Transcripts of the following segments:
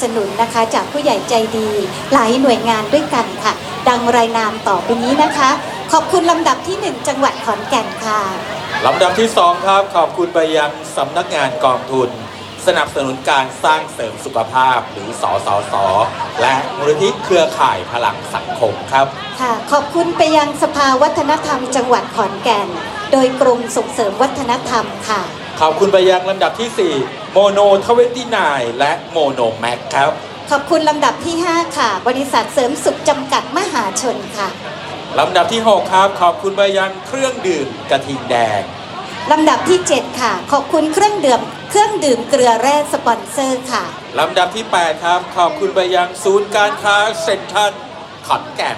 สนุนนะคะ จากผู้ใหญ่ใจดี หลายหน่วยงานด้วยกันค่ะ ดังรายนามต่อไปนี้นะคะ ขอบคุณลำดับที่หนึ่งจังหวัดขอนแก่นค่ะลำดับที่ 2 ครับขอบคุณไปยังสำนักงานกองทุน สนับสนุนการสร้างเสริมสุขภาพหรือสสสและมูลนิธิเครือข่ายพลังสังคมครับค่ะ ขอบคุณไปยังสภาวัฒนธรรมจังหวัดขอนแก่น โดยกรมส่งเสริมวัฒนธรรมค่ะ ขอบคุณไปยังลำดับที่ 4 โมโนทเวนตี้นและโมโนแม็กครับ ขอบคุณลำดับที่ 5 ค่ะ บริษัทเสริมสุขจำกัดมหาชนค่ะ ลำดับที่ 6 ครับ ขอบคุณไปยังเครื่องดื่มกระทิงแดง ลำดับที่ 7 ค่ะ ขอบคุณเครื่องดื่มเครื่องดื่มเกลือแร่สปอนเซอร์ค่ะ ลำดับที่ 8 ครับ ขอบคุณไปยังศูนย์การค้าเซ็นทรัลขอนแก่น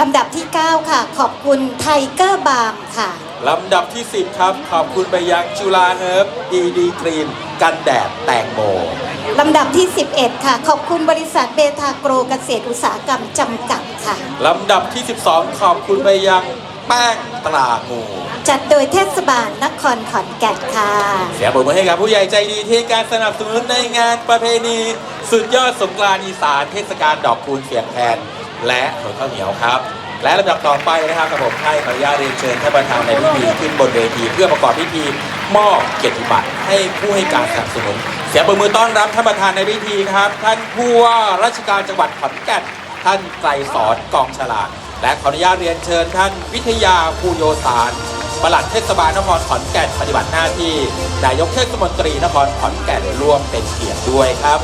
ลำดับที่ 9 ค่ะ ขอบคุณไทเกอร์บาร์มค่ะ ลำดับที่ 10 ครับ ขอบคุณไปยังจุฬาเฮิร์บดีดีครีม กันแดดแตงโม ลำดับที่ 11 ค่ะ ขอบคุณบริษัทเบทาโกรเกษตรอุตสาหกรรมจำกัดค่ะ ลำดับที่ 12 ขอบคุณไปยังแป้งตรางู จัดโดยเทศบาลนครขอนแก่นค่ะ เสียงปรบมือให้กับผู้ใหญ่ใจดีที่ให้การสนับสนุนในงานประเพณี สุดยอดสงกรานต์อีสานเทศกาลดอกคูณเสียงแคนและถนนข้าวเหนียวครับ และลำดับต่อไปนะครับกระผมให้ขออนุญาตเรียนเชิญท่านประธานในพิธีขึ้นบนเวที เพื่อประกอบพิธีมอบเกียรติบัตรให้ผู้ให้การสนับสนุน เสียงปรบมือต้อนรับท่านประธานในพิธีครับ ท่านผู้ว่าราชการจังหวัดขอนแก่นท่านไกรสอนกองฉลาด และขออนุญาตเรียนเชิญท่านวิทยาภูโยสารปลัดเทศบาลนครขอนแก่นปฏิบัติหน้าที่นายกเทศมนตรีนครขอนแก่นร่วมเป็นเกียรติด้วยครับ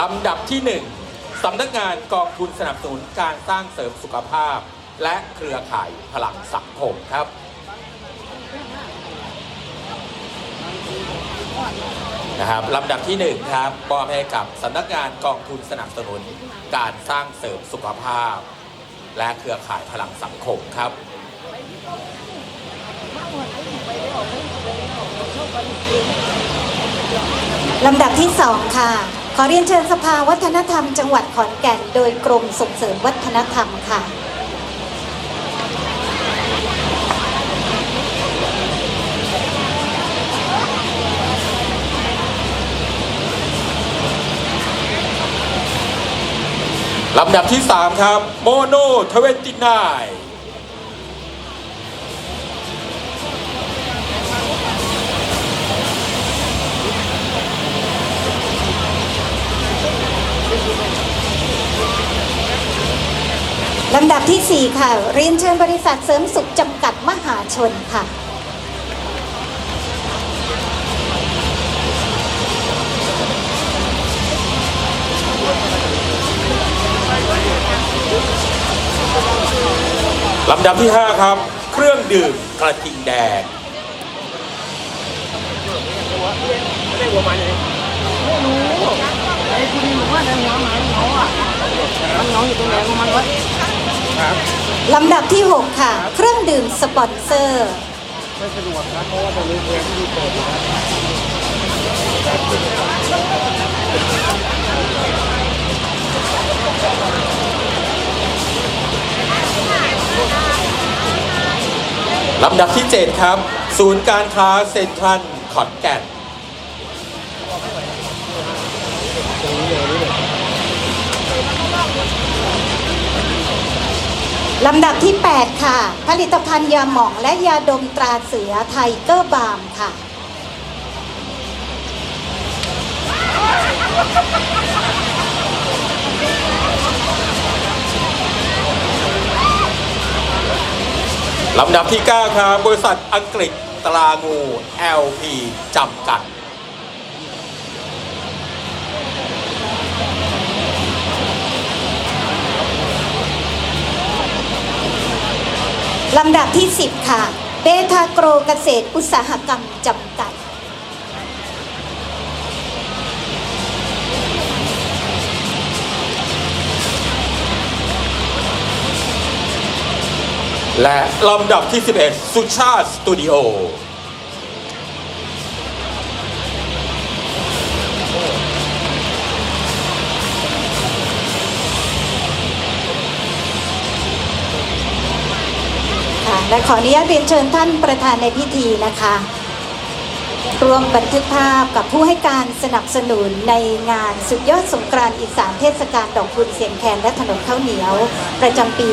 ลำดับที่ 1สำนักงานกองทุนสนับสนุนการสร้างเสริมสุขภาพ และเครือข่ายพลังสังคมครับ นะครับลำดับที่ 1 ครับมอบให้กับสำนักงานกองทุนสนับสนุนการสร้างเสริมสุขภาพ และเครือข่ายพลังสังคมครับลำดับที่ 2 ค่ะ ขอเรียนเชิญสภาวัฒนธรรมจังหวัดขอนแก่น โดยกรมส่งเสริมวัฒนธรรมค่ะลำดับที่ 3 ครับ โมโนทเวนตี้น ลำดับทีสี่ 4 ค่ะ เรียนเชิญบริษัทเสริมสุขจำกัดมหาชนค่ะ ลำดับที่ 5 ครับ เครื่องดื่มกระทิงแดงไอ้คุณนี่บอกว่าในหัวหมาเหงาอะมันเหงาอยู่ตรงไหนของมันวะ ลำดับที่ 6 ค่ะ เครื่องดื่มสปอนเซอร์ไม่สะดวกครับเพราะว่าตรงนี้เองที่เปิดอยู่นะลำดับที่ 7 ครับ ศูนย์การค้าเซ็นทรัลขอนแก่น ลำดับที่ 8 ค่ะ ผลิตภัณฑ์ยาหม่องและยาดมตราเสือไทเกอร์บาร์มค่ะ ลำดับที่ 9 ครับ บริษัทอังกฤษตรางู LP จำกัด ลำดับที่ 10 ค่ะเบทาโกรเกษตรอุตสาหกรรมจำกัด และลำดับที่ 11 สุชาติสตูดิโอ และขออนุญาตเรียนเชิญท่านประธานในพิธีนะคะร่วมบันทึกภาพกับผู้ให้การสนับสนุนในงานสุดยอดสงกรานต์อีสานเทศกาลดอกบุญเสียงแคนและถนนข้าวเหนียว ประจำปี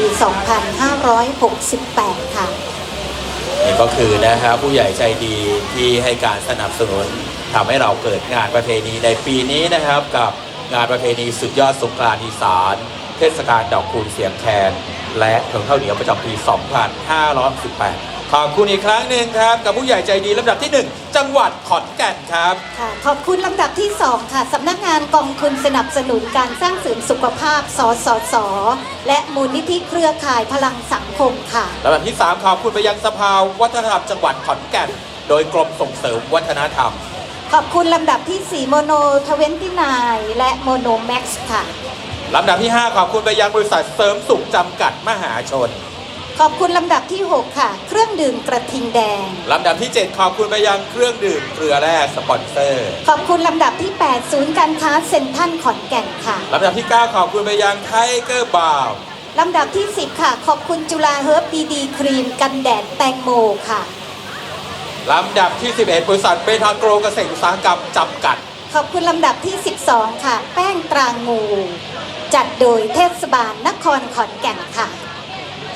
2568 ค่ะนี่ก็คือนะครับผู้ใหญ่ใจดีที่ให้การสนับสนุนทำให้เราเกิดงานประเพณีในปีนี้นะครับกับงานประเพณีสุดยอดสงกรานต์อีสาน ศกาลดอกคูณเสียงแคน และถนนข้าวเหนียวประจำปี 2518 ขอบคุณอีกครั้งหนึ่งครับ กับผู้ใหญ่ใจดีลำดับที่ 1 จังหวัดขอนแก่นครับ ค่ะขอบคุณลำดับที่ 2 ค่ะสำนักงานกองทุนสนับสนุนการสร้างเสริมสุขภาพ สสส และมูลนิธิเครือข่ายพลังสังคมค่ะ ลำดับที่ 3 ขอบคุณไปยังสภาวัฒนธรรมจังหวัดขอนแก่น โดยกรมส่งเสริมวัฒนธรรม ขอบคุณลำดับที่4โมโนทเวนตี้นและโมโนแม็กซ์ค่ะ ลำดับที่ 5 ขอบคุณไปยังบริษัทเสริมสุขจำกัดมหาชน ขอบคุณลำดับที่ 6 ค่ะ เครื่องดื่มกระทิงแดง ลำดับที่ 7 ขอบคุณไปยังเครื่องดื่มเกลือแร่สปอนเซอร์ ขอบคุณลำดับที่ 8 ศูนย์การค้าเซ็นทรัลขอนแก่นค่ะ ลำดับที่ 9 ขอบคุณไปยังไทเกอร์บาวลำดับที่ 10 ค่ะ ขอบคุณจุฬาเฮิร์บดีดีครีมกันแดดแตงโมค่ะ ลำดับที่ 11 บริษัทเบทาโกรเกษตรอุตสาหกรรมจำกัด ขอบคุณลำดับที่ 12 ค่ะ แป้งตรางู จัดโดยเทศบาลนครขอนแก่นค่ะ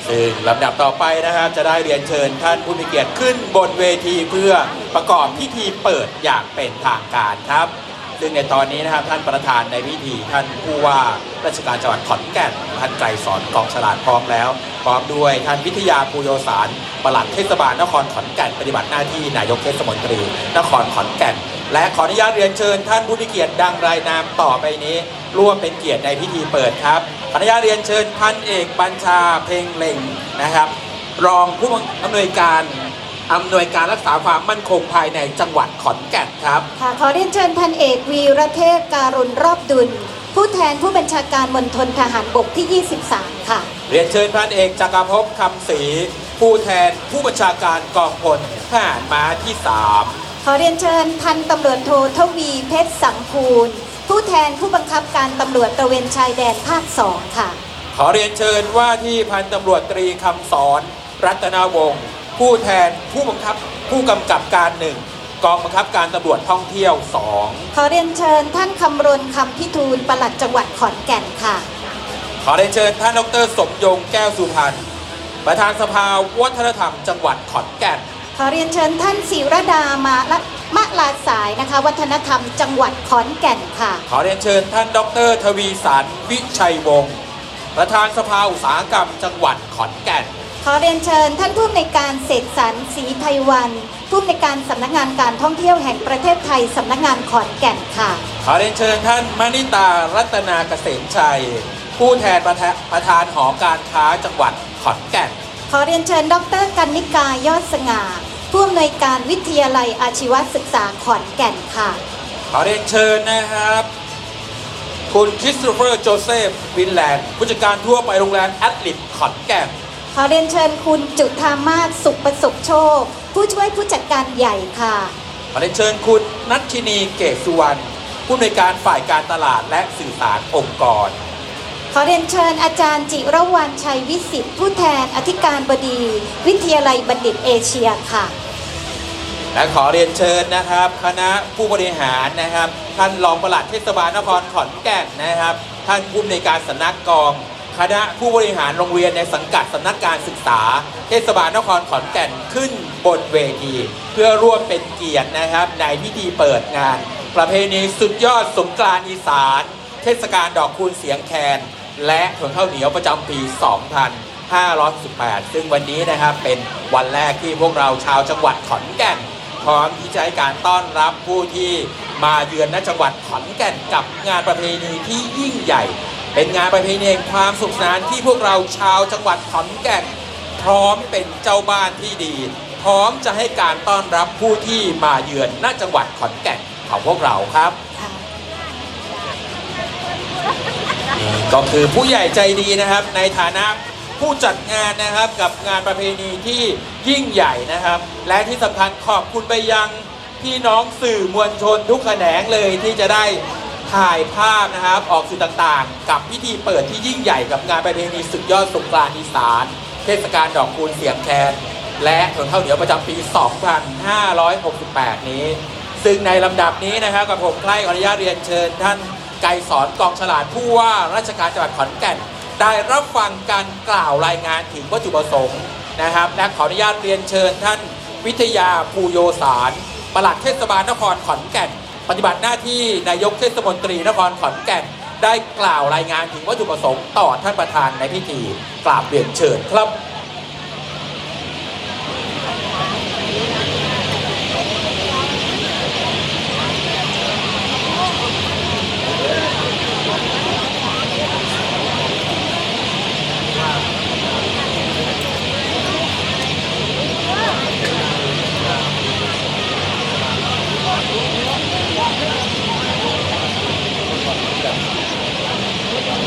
ซึ่งลำดับต่อไปนะครับ จะได้เรียนเชิญท่านผู้มีเกียรติขึ้นบนเวทีเพื่อประกอบพิธีเปิดอย่างเป็นทางการครับ ซึ่งในตอนนี้นะครับท่านประธานในพิธีท่านผู้ว่าราชการจังหวัดขอนแก่นท่านไกรสอนกองฉลาดพร้อมแล้ว พร้อมด้วยท่านวิทยาภูโยสารปลัดเทศบาลนครขอนแก่นปฏิบัติหน้าที่นายกเทศมนตรี นครขอนแก่น และขออนุญาตเรียนเชิญท่านผู้มีเกียรติดังรายนามต่อไปนี้ ร่วมเป็นเกียรติในพิธีเปิดครับขออนุญาตเรียนเชิญพันเอกบัญชาเพ่งเล็งนะครับ รองผู้อำนวยการอำนวยการรักษาความมั่นคงภายในจังหวัดขอนแก่นครับ ค่ะขอเรียนเชิญพันเอกวีรเทพการุณรอบดุล ผู้แทนผู้บัญชาการมณฑลทหารบกที่ 23 ค่ะ เรียนเชิญพันเอกจักรภพคำศรีผู้แทนผู้บัญชาการกองพลทหารม้าที่3ข อเรียนเชิญพันตำรวจโททวีเพชรสังคูลผู้แทนผู้บังคับการตำรวจตระเวนชายแดนภาค2ค่ะ ขอเรียนเชิญว่าที่พันตำรวจตรีคำสอน รัตนาวงศ์ผู้แทนผู้บังคับผู้กำกับการหนึ่งกองบังคับการตำรวจท่องเที่ยว2ขอเรียนเชิญท่านคำรณคำพิทูลปลัดจังหวัดขอนแก่นค่ะ ขอเรียนเชิญท่านดรสมยงแก้วสุพรรณประธานสภาวัฒนธรรมจังหวัดขอนแก่น ขอเรียนเชิญท่านศิรดามาละมะลาสายนะคะ วัฒนธรรมจังหวัดขอนแก่นค่ะ ขอเรียนเชิญท่านดรทวีสันวิชัยวงศ์ประธานสภาอุตสาหกรรมจังหวัดขอนแก่น ขอเรียนเชิญท่านผู้อำนวยการเสกสรรศรีไทยวัน ผู้อำนวยการสำนักงานการท่องเที่ยวแห่งประเทศไทยสำนักงานขอนแก่นค่ะ ขอเรียนเชิญท่านมณิตารัตนาเกษมชัย ผู้แทนประธานประธานหอการค้าจังหวัดขอนแก่น ขอเรียนเชิญ ดรกันนิกายอดสง่าผู้อำนวยการวิทยาลัยอาชีวศึกษาขอนแก่นค่ะ ขอเรียนเชิญนะครับ คุณคริสโตเฟอร์โจเซฟวินแลนด์ผู้จัดการทั่วไปโรงแรมแอดลิทขอนแก่นขอเรียนเชิญคุณจุธามาศสุขประสบโชค ผู้ช่วยผู้จัดการใหญ่ค่ะ ขอเรียนเชิญคุณนัทชินีเกศสุวรรณผู้อำนวยการฝ่ายการตลาดและสื่อสารองค์กรข อเรียนเชิญอาจารย์จิรวรรณชัยวิสิทธิ์ผู้แทนอธิการบดี วิทยาลัยบัณฑิตเอเชียค่ะ และขอเรียนเชิญนะครับ คณะผู้บริหารนะครับ ท่านรองปลัดเทศบาลนครขอนแก่นนะครับ ท่านผู้อำนวยการสำนักกอง คณะผู้บริหารโรงเรียนในสังกัดสำนักการศึกษา เทศบาลนครขอนแก่นขึ้นบนเวที เพื่อร่วมเป็นเกียรตินะครับ ในพิธีเปิดงาน ประเพณีสุดยอดสงกรานต์อีสาน เทศกาลดอกคูณเสียงแคน และถนข้าวเหนียวประจำปี 2518 ซึ่งวันนี้นะครับเป็นวันแรกที่พวกเราชาวจังหวัดขอนแก่น พร้อมที่จะให้การต้อนรับผู้ที่มาเยือนณจังหวัดขอนแก่นกับงานประเพณีที่ยิ่งใหญ่ เป็นงานประเพณีแห่งความสุขสนานที่พวกเราชาวจังหวัดขอนแก่น พร้อมเป็นเจ้าบ้านที่ดี พร้อมจะให้การต้อนรับผู้ที่มาเยือนณจังหวัดขอนแก่นของพวกเราครับนี่ ก็คือผู้ใหญ่ใจดีนะครับ ในฐานะผู้จัดงานนะครับกับงานประเพณีที่ยิ่งใหญ่นะครับ และที่สำคัญขอบคุณไปยังพี่น้องสื่อมวลชนทุกแขนงเลยที่จะได้ถ่ายภาพนะครับออกสื่อต่างๆ กับพิธีเปิดที่ยิ่งใหญ่กับงานประเพณีสุดยอดสงกรานต์อีสาน เทเทศกาลดอกคูณเสียงแคนและถนนข้าวเหนียวประจำปี 2568 นี้ ซึ่งในลำดับนี้นะครับกับผมใคร่ขออนุญาตเรียนเชิญท่าน ไกรสอนกองฉลาดผู้ว่าราชการจังหวัดขอนแก่น ได้รับฟังการกล่าวรายงานถึงวัตถุประสงค์นะครับ และขออนุญาตเรียนเชิญท่านวิทยาภูโยสารปลัดเทศบาลนครขอนแก่น ปฏิบัติหน้าที่นายกเทศมนตรีนครขอนแก่น ได้กล่าวรายงานถึงวัตถุประสงค์ต่อท่านประธานในพิธีกราบเรียนเชิญครับ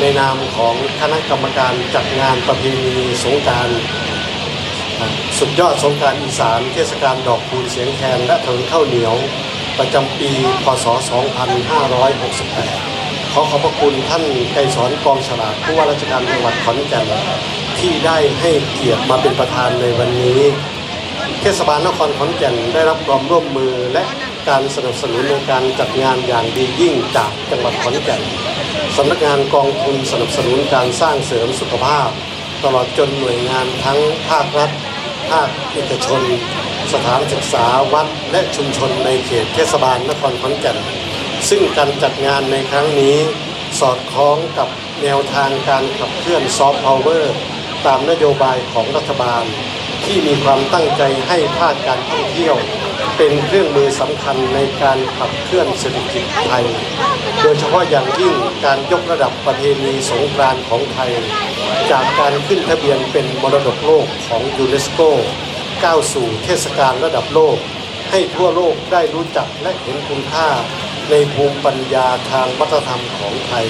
ในนามของคณะกรรมการจัดงานประเพณีสงการสุดยอดสงการอีสานเทศกาลดอกคูณเสียงแคนและถนนข้าวเหนียวประจำปี พศ 2568 ขอขอบพระคุณท่านไกรสอนกองฉลาดผู้ว่าราชการจังหวัดขอนแก่นที่ได้ให้เกียรติมาเป็นประธานในวันนี้ เทศบาลนครขอนแก่นได้รับความร่วมมือและ การสนับสนุนในการจัดงานอย่างดียิ่งจากจังหวัดขอนแก่นสำนักงานกองทุนสนับสนุนการสร้างเสริมสุขภาพ ตลอดจนหน่วยงานทั้งภาครัฐ ภาคเอกชน สถานศึกษาวัดและชุมชนในเขตเทศบาลนครขอนแก่น ซึ่งการจัดงานในครั้งนี้ สอดคล้องกับแนวทางการขับเคลื่อนซอฟต์พาวเวอร์ตามนโยบายของรัฐบาล ที่มีความตั้งใจให้ภาคการท่องเที่ยว เป็นเครื่องมือสำคัญในการขับเคลื่อนเศรษฐกิจไทย โดยเฉพาะอย่างยิ่งการยกระดับประเพณีสงกรานต์ของไทย จากการขึ้นทะเบียนเป็นมรดกโลกของยูเนสโกก้าวสู่เทศกาลระดับโลก ให้ทั่วโลกได้รู้จักและเห็นคุณค่าในภูมิปัญญาทางวัฒนธรรมของไทย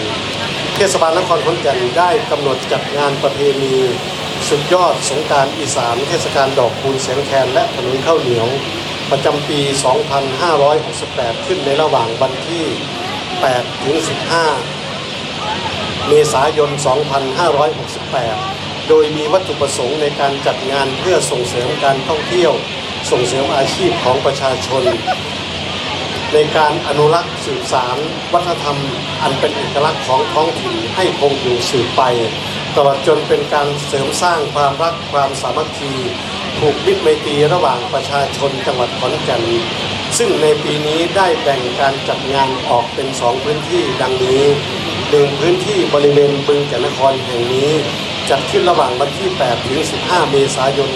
เทศบาลนครขอนแก่นได้กำหนดจัดงานประเพณีสุดยอดสงกรารอีสานเทศกาลดอกคูณเสียงแคนและถนนข้าวเหนียว ประจำปี 2568 ขึ้นในระหว่างวันที่ 8 ถึง 15 เมษายน 2568 โดยมีวัตถุประสงค์ในการจัดงานเพื่อส่งเสริมการท่องเที่ยว ส่งเสริมอาชีพของประชาชน ในการอนุรักษ์สืบสารวัฒนธรรม อันเป็นเอกลักษณ์ของท้องถิ่นให้คงอยู่สืบไป ตลอดจนเป็นการเสริมสร้างความรักความสามัคคีผูกมิตรไมตรีระหว่างประชาชนจังหวัดขอนแก่นซึ่งในปีนี้ได้แบ่งการจัดงานออกเป็นสองพื้นที่ดังนี้หนึ่งพื้นที่บริเวณบึงแก่นนครแห่งนี้ จัดขึ้นระหว่างวันที่ 8 ถึง 15 เมษายน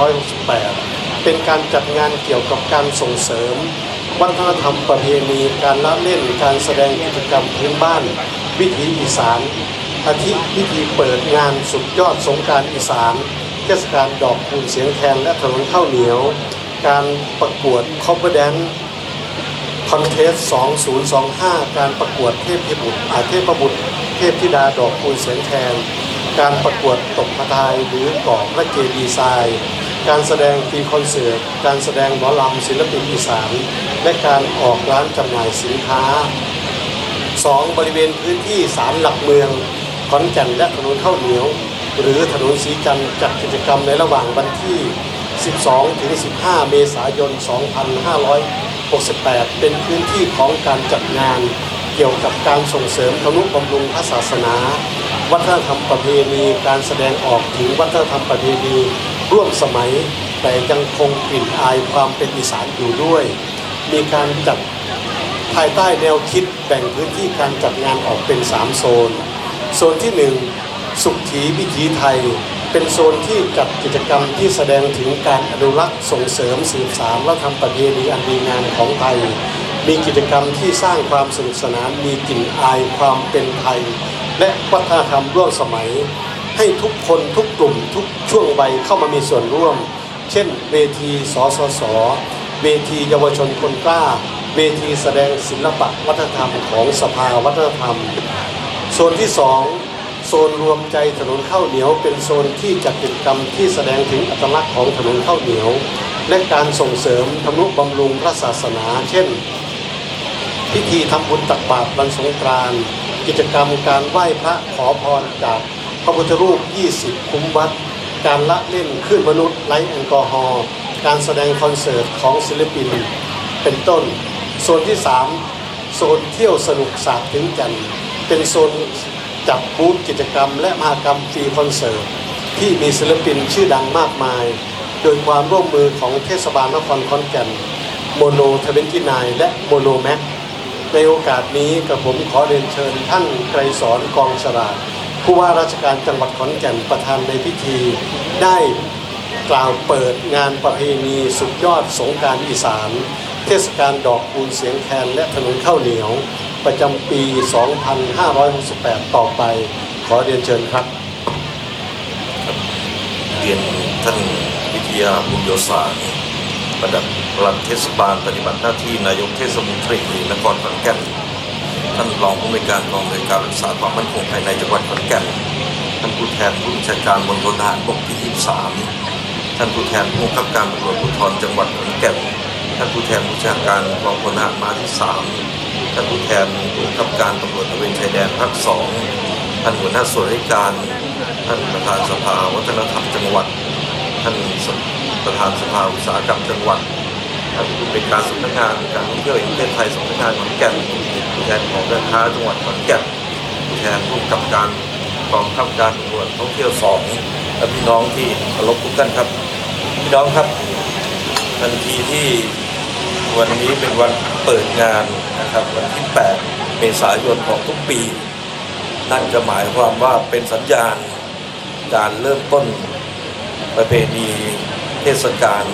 2568 เป็นการจัดงานเกี่ยวกับการส่งเสริม วัฒนธรรมประเพณีการละเล่นการแสดงกิจกรรมพื้นบ้าน วิถีอีสาน อาทิพิธีเปิดงานสุดยอดสงการอีสานเทศกาลดอกคูณเสียงแคนและถนนข้าวเหนียว การประกวดคอปเปอร์แดนคอนเทส 2025 การประกวดเทพพิบุตรอาเทพบุตร เทพธิดาดอกคูณเสียงแคนการประกวดตกพระทายหรือก่อพระเจดีย์ทรายการแสดงฟรีคอนเสิร์ต การแสดงหมอลำศิลปินอีสาน และการออกร้านจำหน่ายสินค้า 2. บริเวณพื้นที่ศาลหลักเมือง ขอนแก่นและถนนข้าวเหนียว หรือถนนสีจันจัดกิจกรรมในระหว่างวันที่ 12 ถึง 15 เมษายน 2568 เป็นพื้นที่ของการจัดงานเกี่ยวกับการส่งเสริมทนุบำรุงพระศาสนา วัฒนธรรมประเพณีการแสดงออกถึงวัฒนธรรมประเพณีร่วมสมัย แต่ยังคงกลิ่นอายความเป็นอีสานอยู่ด้วย มีการจัดภายใต้แนวคิดแบ่งพื้นที่การจัดงานออกเป็น 3 โซน โซนที่ 1 สุขถีวิถีไทย เป็นโซนที่จัดกิจกรรมที่แสดงถึงการอนุรักษ์ส่งเสริมสืบสานและทำประเพณีอันดีงามของไทย มีกิจกรรมที่สร้างความสนุกสนานมีกลิ่นอายความเป็นไทย และวัฒนธรรมร่วมสมัย ให้ทุกคนทุกกลุ่มทุกช่วงวัยเข้ามามีส่วนร่วม เช่นเวทีสสสเวทีเยาวชนคนกล้า เวทีแสดงศิลปะวัฒนธรรมของสภาวัฒนธรรม โซนที่2โซนรวมใจถนนข้าวเหนียวเป็นโซนที่จัดกิจกรรมที่แสดงถึงอัตลักษณ์ของถนนข้าวเหนียว และการส่งเสริมทำนุบำรุงพระศาสนา เช่น พิธีทำบุญตักบาตรวันสงกรานต์กิจกรรมการไหว้พระขอพรจากพระพุทธรูป 20 คุ้มวัด การละเล่นคลื่นมนุษย์ไร้แอลกอฮอล์การแสดงคอนเสิร์ตของศิลปินเป็นต้น โซนที่ 3 โซนเที่ยวสนุกสาดถึงจันทร์ เป็นโซนจับบูธกิจกรรม และมหกรรมฟรีคอนเสิร์ตที่มีศิลปินชื่อดังมากมาย โดยความร่วมมือของเทศบาลนครขอนแก่นโมโนทเวนตี้นและโมโนแม็กในโอกาสนี้กับผมขอเรียนเชิญท่านไกรสอนกองฉลาดผู้ว่าราชการจังหวัดขอนแก่นประธานในพิธี ได้กล่าวเปิดงานประเพณีสุดยอดสงการอีสาน เทศกาลดอกคูณเสียงแคนและถนนข้าวเหนียว ประจำปี 2568 ต่อไป ขอเรียนเชิญครับ เรียนท่านวิทยาบุญโยสารประดับปลัดเทศบาลปฏิบัติหน้าที่นายกเทศมนตรีนครขอนแก่น ท่านรองผู้ในวยการกองบริการรักษาความมั่นคงภายในจังหวัดขอนแก่น ท่านผู้แทนผู้บัญชาการมณฑลทหารบกที่ 23 ท่านผู้แทนผู้บังคับการตำรวจภูธรจังหวัดขอนแก่น ท่านผู้แทนผู้บัญชาการกองพลทหารมาที่ 3 ท่านผู้แทนผู้บังคับการตำรวจตระเวนชายแดนภาค2ท่านหัวหน้าส่วนราชการ ท่านประธานสภาวัฒนธรรมจังหวัด ท่านประธานสภาอุตสาหกรรมจังหวัดท่านผู้เป็นการสำนักงานการท่องเที่ยวแห่งประเทศไทยสำนักงานขอนแก่นผู้แทนของการค้าจังหวัดขอนแก่นผู้แทนผู้กำกับการกองข้าการตำรวจท่องเที่ยวสองและพี่น้องที่เคารพทุกท่านครับพี่น้องครับทันทีที่ วันนี้เป็นวันเปิดงานนะครับวันที่ 8 เมษายนของทุกปี นั่นจะหมายความว่าเป็นสัญญาณการเริ่มต้นประเพณีเทศกาล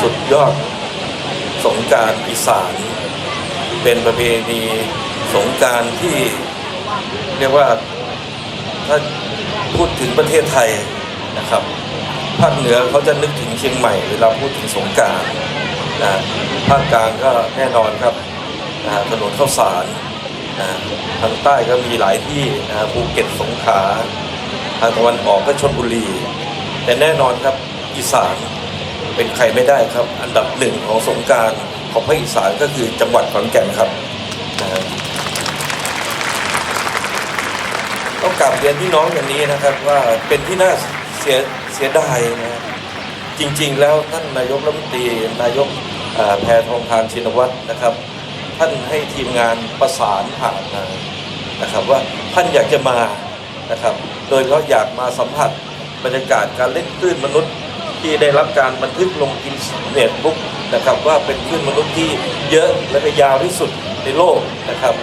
สุดยอดสงการอีสานเป็นประเพณีสงการที่เรียกว่าถ้าพูดถึงประเทศไทยนะครับภาคเหนือเขาจะนึกถึงเชียงใหม่เวลาพูดถึงสงการ นะภาคกลางก็แน่นอนครับนะถนนข้าวสารนะทางใต้ก็มีหลายที่นะภูเก็ตสงขลาทางตะวันออกก็ชลบุรี แต่แน่นอนครับอีสานเป็นใครไม่ได้ครับ อันดับหนึ่งของสงการของภาคอีสานก็คือจังหวัดขอนแก่นครับนะต้องกลับเรียนพี่น้องอย่างนี้นะครับว่าเป็นที่น่าเสียเสียดายนะจริง ๆ แล้วท่านนายกรัฐมนตรีนายก แพทองทานชินวัตรนะครับ ท่านให้ทีมงานประสานผ่านมานะครับว่าท่านอยากจะมานะครับ โดยเขาอยากมาสัมผัสบรรยากาศการเล่นคลื่นมนุษย์ที่ได้รับการบันทึกลงกินเน็ตบุ๊กนะครับว่าเป็นคลื่นมนุษย์ที่เยอะและก็ยาวที่สุดในโลกนะครับ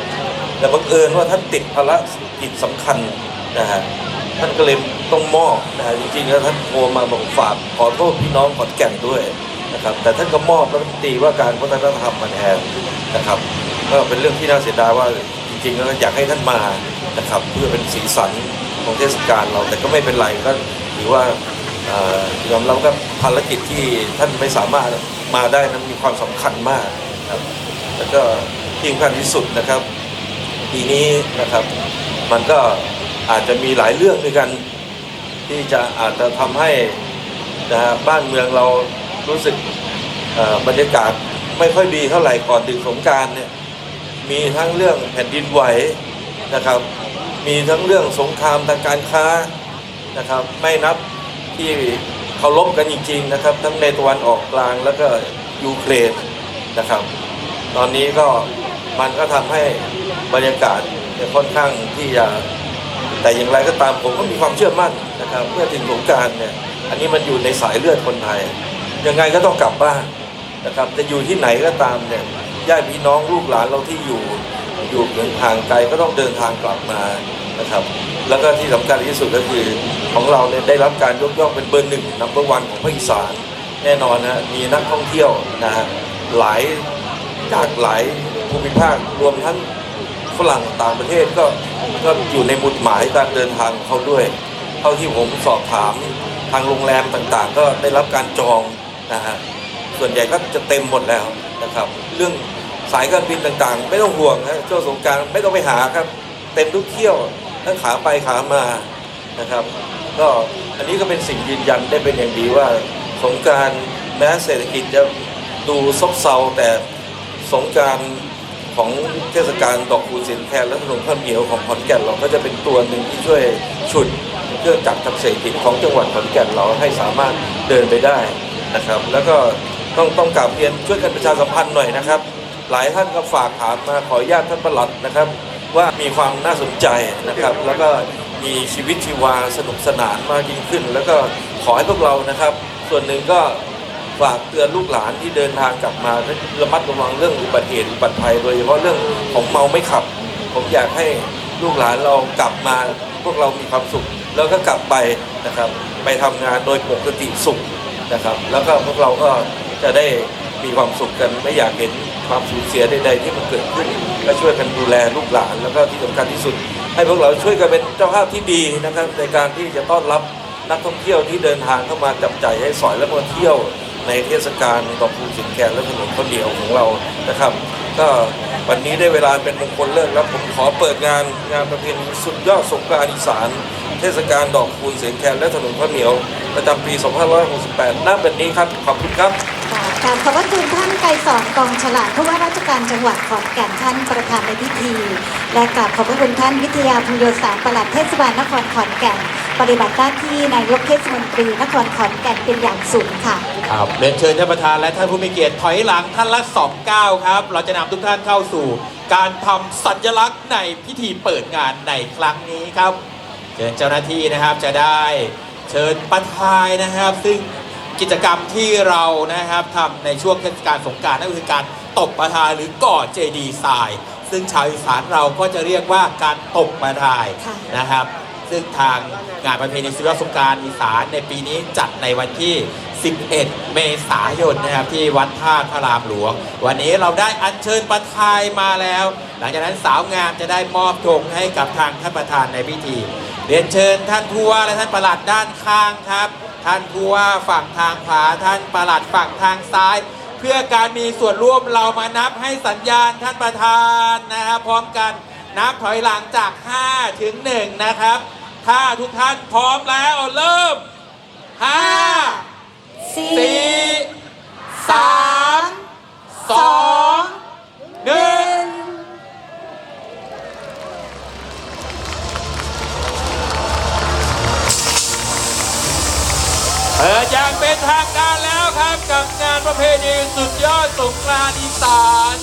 แต่บังเอิญว่าท่านติดภาระกิจสำคัญนะฮะท่านก็เลยต้องมอบนะฮะจริงๆแล้วท่านโทรมาบอกฝากขอโทษพี่น้องขอนแก่นด้วย นะครับ แต่ท่านก็มอบรัฐมนตรีว่าการวัฒนธรรมมาแทนนะครับ ก็เป็นเรื่องที่น่าเสียดายว่าจริงๆแล้วอยากให้ท่านมานะครับ เพื่อเป็นสีสันของเทศกาลเราแต่ก็ไม่เป็นไรก็ถือว่าอยอมรับกับภารกิจที่ท่านไม่สามารถมาได้นั้นมีความสำคัญมากนะครับแล้วก็ที่สำคัญที่สุดนะครับปีนี้นะครับ มันก็อาจจะมีหลายเรื่องด้วยกัน ที่จะอาจจะทำให้นะฮะบ้านเมืองเรา รู้สึกบรรยากาศไม่ค่อยดีเท่าไหร่ก่อนถึงสงการเนี่ยมีทั้งเรื่องแผ่นดินไหวนะครับ มีทั้งเรื่องสงครามทางการค้านะครับ ไม่นับที่เคารพกันจริง ๆ นะครับ ทั้งในตะวันออกกลางแล้วก็ยูเครนนะครับ ตอนนี้ก็มันก็ทำให้บรรยากาศค่อนข้างที่จะแต่อย่างไรก็ตามผมก็มีความเชื่อมั่นนะครับเมื่อถึงสงการเนี่ยอันนี้มันอยู่ในสายเลือดคนไทย ยังไงก็ต้องกลับบ้านนะครับจะอยู่ที่ไหนก็ตามเนี่ยญาติพี่น้องลูกหลานเราที่อยู่อยู่ห่างไกลก็ต้องเดินทางกลับมานะครับ แล้วก็ที่สำคัญที่สุดก็คือของเราเนี่ยได้รับการยกย่องเป็นเบอร์หนึ่งนัมเบอร์วันของภาคอีสานแน่นอนนะมีนักท่องเที่ยวนะฮะหลายจากหลายภูมิภาครวมทั้งฝรั่งต่างประเทศก็ก็อยู่ในหมุดหมายการเดินทางของเขาด้วย เท่าที่ผมสอบถามทางโรงแรมต่างๆ ก็ได้รับการจอง นะฮะส่วนใหญ่ก็จะเต็มหมดแล้วนะครับ เรื่องสายการบินต่างๆ ไม่ต้องห่วงนะช่วงสงการไม่ต้องไปหาครับ เต็มทุกเที่ยวทั้งขาไปขามานะครับ ก็อันนี้ก็เป็นสิ่งยืนยันได้เป็นอย่างดีว่าสงการแม้เศรษฐกิจจะดูซบเซาแต่สงการของเทศกาลดอกคูณสินแคนและถนนข้าวเหนียวของขอนแก่นเราก็จะเป็นตัวหนึ่งที่ช่วยฉุดเครื่องจักรทำเศรษฐกิจของจังหวัดขอนแก่นเราให้สามารถเดินไปได้ นะครับ แล้วก็ต้องต้องกราบเรียนช่วยกันประชาสัมพันธ์หน่อยนะครับ หลายท่านก็ฝากถามมาขออนุญาตท่านประหลัดนะครับ ว่ามีความน่าสนใจนะครับ แล้วก็มีชีวิตชีวาสนุกสนานมากยิ่งขึ้น แล้วก็ขอให้พวกเรานะครับ ส่วนหนึ่งก็ฝากเตือนลูกหลานที่เดินทางกลับมาระมัดระวังเรื่องอุบัติเหตุอุบัติภัยโดยเฉพาะเรื่องของเมาไม่ขับ ผมอยากให้ลูกหลานเรากลับมาพวกเรามีความสุข แล้วก็กลับไปนะครับ ไปทำงานโดยปกติสุข นะครับ แล้วก็พวกเราก็จะได้มีความสุขกันไม่อยากเห็นความสูญเสียใดๆที่มันเกิดขึ้นก็ช่วยกันดูแลลูกหลาน แล้วก็ที่สำคัญที่สุด ให้พวกเราช่วยกันเป็นเจ้าภาพที่ดีนะครับ ในการที่จะต้อนรับนักท่องเที่ยวที่เดินทางเข้ามาจับจ่ายให้สอยและมาเที่ยวในเทศกาลดอกคูสินแกนและถนนข้าวเหนียวของเรานะครับ ก็วันนี้ได้เวลาเป็นมงคลเลิกแล้วผมขอเปิดงานงานประเพณีสุดยอดสงกรานต์อีสาน เทศกาลดอกคูณเสียงแคนและถนนข้าวเหนียว ประจำปี 2568ณบัดนี้ครับ ขอบคุณครับกราบขอบพระคุณท่านไกรสอนกองฉลาดผู้ว่าราชการจังหวัดขอนแก่นท่านประธานในพิธี และกราบขอบพระคุณท่านวิทยาพุโยสารประหลัดเทศบาลนครขอนแก่น ปฏิบัติหน้าที่นายกเทศมนตรีนครขอนแก่นเป็นอย่างสูงค่ะ ครับเรียนเชิญท่านประธานและท่านผู้มีเกียรติถอยหลังท่านละสองก้าวครับ เราจะนำทุกท่านเข้าสู่ การทำสัญลักษณ์ในพิธีเปิดงานในครั้งนี้ครับเชิญเจ้าหน้าที่นะครับจะได้เชิญประธานนะครับ ซึ่งกิจกรรมที่เรานะครับทำในช่วงเทศกาลสงกรารนั่นก็คือการตบประธานหรือก่อเจดีย์ทราย ซึ่งชาวอีสานเราก็จะเรียกว่าการตบประธานค่ะ นะครับ ซึ่งทางงานประเพณีสุริยสงกรารอีสานในปีนี้จัดในวันที่ 11 เมษายนนะครับที่วัดท่าพระรามหลวง วันนี้เราได้อัญเชิญประธานมาแล้ว หลังจากนั้นสาวงามจะได้มอบธงให้กับทางท่านประธานในพิธีเรียนเชิญท่านผู้ว่าและท่านประหลัดด้านข้างครับ ท่านผู้ว่าฝั่งทางขวาท่านประหลัดฝั่งทางซ้าย เพื่อการมีส่วนร่วมเรามานับให้สัญญาณท่านประธานนะครับพร้อมกันนับถอยหลังจาก 5 ถึง 1 นะครับ ถ้าทุกท่านพร้อมแล้วเริ่ม5สี่4 3 2หนึ่ง1เปิดอย่างเป็นทางการแล้วครับกับงานประเพณีสุดยอดสงกรานต์อีสาน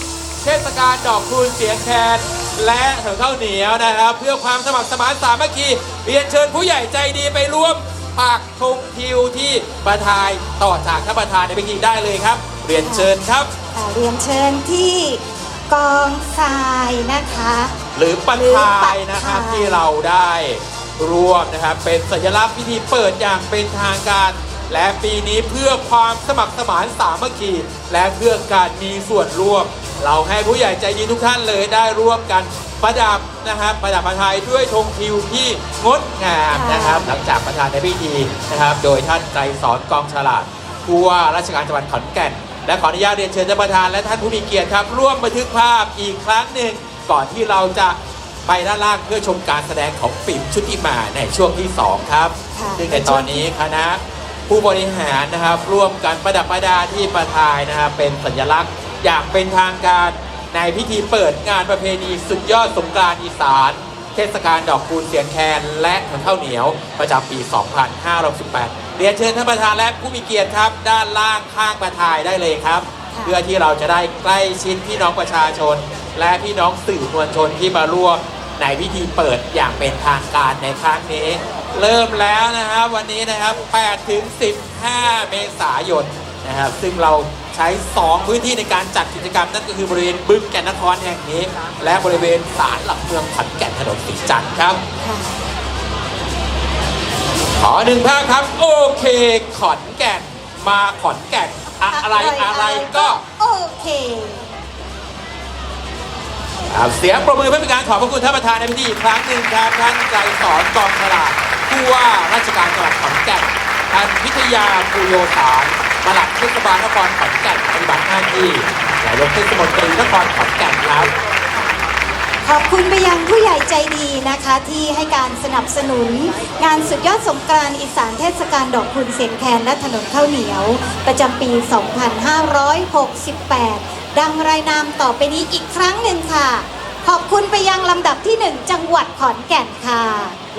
เทศกาลดอกคูณเสียงแคน และเถิงข้าวเหนียวนะครับ เพื่อความสมัครสมานสามัคคีเรียนเชิญผู้ใหญ่ใจดีไปร่วมปักธงทิวที่ประทายต่อจากท่านประธานในพิธีได้เลยครับ เรียนเชิญครับ ค่ะเรียนเชิญที่กองทรายนะคะ หรือปัหรือทาปัยทายนะครับที่เราได้ร่วมนะครับ เป็นสัญลักษณ์พิธีเปิดอย่างเป็นทางการ และปีนี้เพื่อความสมัครสมานสามัคคี และเพื่อการมีส่วนร่วม เราให้ผู้ใหญ่ใจดีทุกท่านเลยได้ร่วมกันประดับนะครับประดับประทายด้วยธงทิวที่งดงามนะครับ หลังจากประธานในพิธีนะครับ โดยท่านไกรสอนกองฉลาดผู้ว่าราชการจังหวัดขอนแก่น และขออนุญาตเรียนเชิญท่านประธานและท่านผู้มีเกียรติครับ ร่วมบันทึกภาพอีกครั้งหนึ่งก่อนที่เราจะไปด้านล่างเพื่อชมการแสดงของปิ่มชุติมาในช่วงที่ 2 ครับค่ะซึ่งในตอนนี้คณะ ผู้บริหารนะครับ ร่วมกันประดับประดาที่ประทายนะครับเป็นสัญลักษณ์อย่างเป็นทางการในพิธีเปิดงานประเพณีสุดยอดสงกรานต์อีสาน เทศกาลดอกคูณเสียงแคนและถนนข้าวเหนียวประจำปี 2568เรียนเชิญท่านประธานและผู้มีเกียรติครับ ด้านล่างข้างประทายได้เลยครับค่ะเพื่อที่เราจะได้ใกล้ชิดพี่น้องประชาชน และพี่น้องสื่อมวลชนที่มาร่วมในพิธีเปิดอย่างเป็นทางการในครั้งนี้ เริ่มแล้วนะครับวันนี้นะครับ8ถึง 15 เมษายนนะครับซึ่งเราใช้ 2 พื้นที่ในการจัดกิจกรรม นั่นก็คือบริเวณบึงแก่นนครแห่งนี้ และบริเวณศาลหลักเมืองขอนแก่นถนนสีจันทร์ครับค่ะขอหนึ่งภาพครับ โอเค ขอนแก่นมาขอนแก่นอะไรอะไรก็โอเคครับเสียงประมือเพื่อเป็นการขอบพระคุณท่านประธานในพิธีอีกครั้งหนึ่งครับท่านไกรสอนกองฉลาด ผู้ว่าราชการจังหวัดขอนแก่นท่านพิทยาภูโยสารปลัดเทศบาลนครขอนแก่นปฏิบัติหน้าที่นายกเทศมนตรีนครขอนแก่นครับ ขอบคุณไปยังผู้ใหญ่ใจดีนะคะ ที่ให้การสนับสนุน งานสุดยอดสงกรานต์อีสานเทศกาลดอกคุณเสียงแคนและถนนข้าวเหนียว ประจำปี 2568 ดังรายนามต่อไปนี้อีกครั้งหนึ่งค่ะ ขอบคุณไปยังลำดับที่ 1 จังหวัดขอนแก่นค่ะ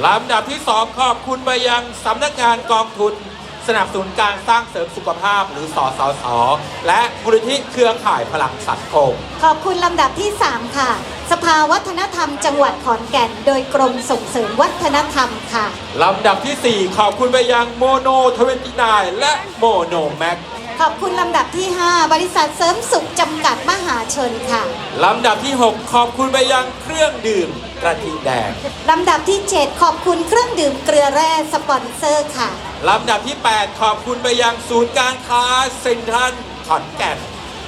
ลำดับที่ 2 ขอบคุณไปยังสำนักงานกองทุน สนับสนุนการสร้างเสริมสุขภาพหรือสสสและมูลนิธิเครือข่ายพลังสังคม ขอบคุณลำดับที่ 3 ค่ะ สภาวัฒนธรรมจังหวัดขอนแก่น โดยกรมส่งเสริมวัฒนธรรมค่ะ ลำดับทีสี่4 ขอบคุณไปยังโมโนทเวนตีนและโมโนแม็ก ขอบคุณลำดับที่ 5 บริษัทเสริมสุขจำกัดมหาชนค่ะ ลำดับที่ 6 ขอบคุณไปยังเครื่องดื่มกระทิงแดง ลำดับที่ 7 ขอบคุณเครื่องดื่มเกลือแร่สปอนเซอร์ค่ะ ลำดับที่ 8 ขอบคุณไปยังศูนย์การค้าเซ็นทรัลขอนแก่น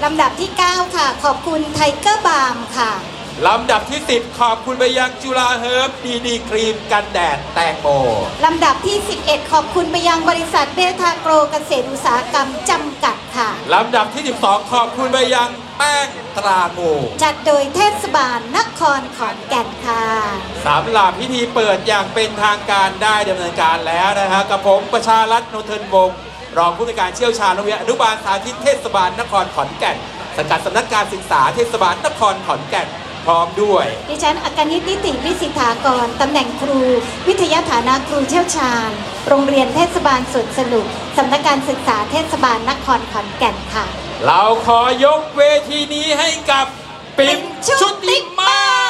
ลำดับที่ 9 ค่ะ ขอบคุณไทเกอร์บาร์มค่ะ ลำดับที่ 10 ขอบคุณไปยังจุฬาเฮิร์บดีดีครีมกันแดดแตงโม ลำดับที่ 11 ขอบคุณไปยังบริษัทเบทาโกรเกษตรอุตสาหกรรมจำกัดค่ะ ลำดับที่ 12 ขอบคุณไปยังแป้งตรางูจัดโดยเทศบาลนครขอนแก่นค่ะ สำหรับพิธีเปิดอย่างเป็นทางการได้ดำเนินการแล้วนะฮะกับผมประชารัตน์โนเทิร์นวงศ์รองผู้ในวยการเชี่ยวชาญโรงเรียนอนุบาลสาธิตเทศบาลนครขอนแก่นสังกัดสำนักการศึกษาเทศบาลนครขอนแก่น พร้อมด้วย ดิฉันอากนิตนิติวิสิทธากร ตำแหน่งครู วิทยาฐานะครูเชี่ยวชาญ โรงเรียนเทศบาลสวนสนุกสำนักการศึกษาเทศบาลนครขอนแก่นค่ะ เราขอยกเวทีนี้ให้กับปิ่มชุติมา